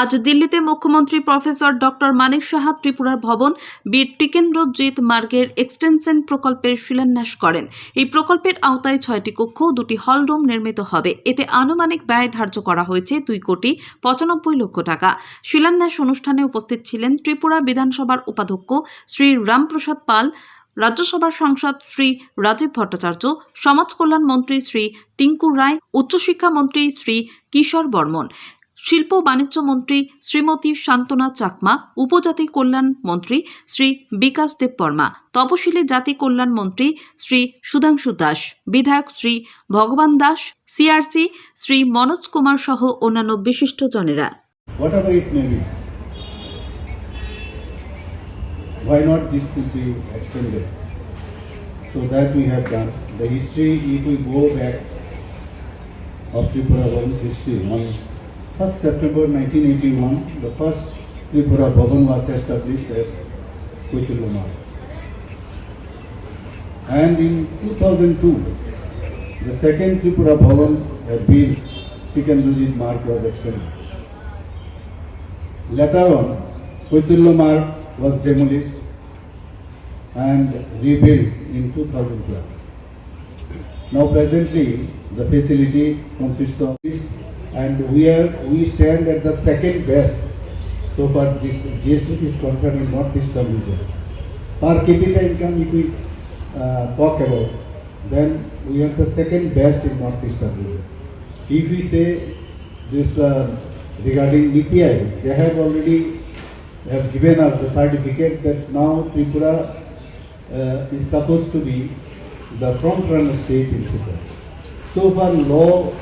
আজ দিল্লিতে মুখ্যমন্ত্রী প্রফেসর ডক্টর মানিক সাহা ত্রিপুরার ভবন বীর টিকেন্দ্রজিৎ মার্গের এক্সটেনশন প্রকল্পের শিলান্যাস করেন। এই প্রকল্পের আওতায় ছয়টি কক্ষ ও দুটি হলরুম নির্মিত হবে। এতে আনুমানিক ব্যয় ধার্য করা হয়েছে দুই কোটি পঁচানব্বই লক্ষ টাকা। শিলান্যাস অনুষ্ঠানে উপস্থিত ছিলেন ত্রিপুরা বিধানসভার উপাধ্যক্ষ শ্রী রামপ্রসাদ পাল, রাজ্যসভার সাংসদ শ্রী রাজীব ভট্টাচার্য, সমাজ কল্যাণ মন্ত্রী শ্রী টিঙ্কু রায়, উচ্চশিক্ষা মন্ত্রী শ্রী কিশোর বর্মন। শিল্প বাণিজ্য মন্ত্রী শ্রীমতী শান্তনা চাকমা উপজাতি কল্যাণ মন্ত্রী শ্রী বিকাশ দেব বর্মা তপশিলি জাতি কল্যাণ মন্ত্রী শ্রী সুধাংশু দাস বিধায়ক শ্রী ভগবান দাস সিআরসি শ্রী মনোজ কুমার সহ অন্যান্য be extended? So that we have done. The history, if we go back of Tripura Bhavan's history, on 1st September 1981, the first Tripura Bhavan was established at Kuchulumar. And in 2002, the second Tripura Bhavan had been Sikandrujit Mark was extended. Later on, Kuitullo Mark was demolished and rebuilt in 2012. Now presently, the facility consists of and we are, we stand at the second best so far this GST is concerned in northeastern region. Per capita income if we uh, talk about, then we are the second best in northeastern region. If we say this uh, regarding NIPI, they have already have given us the certificate that now Tripura uh, is supposed to be the front runner state in Tripura. So far, law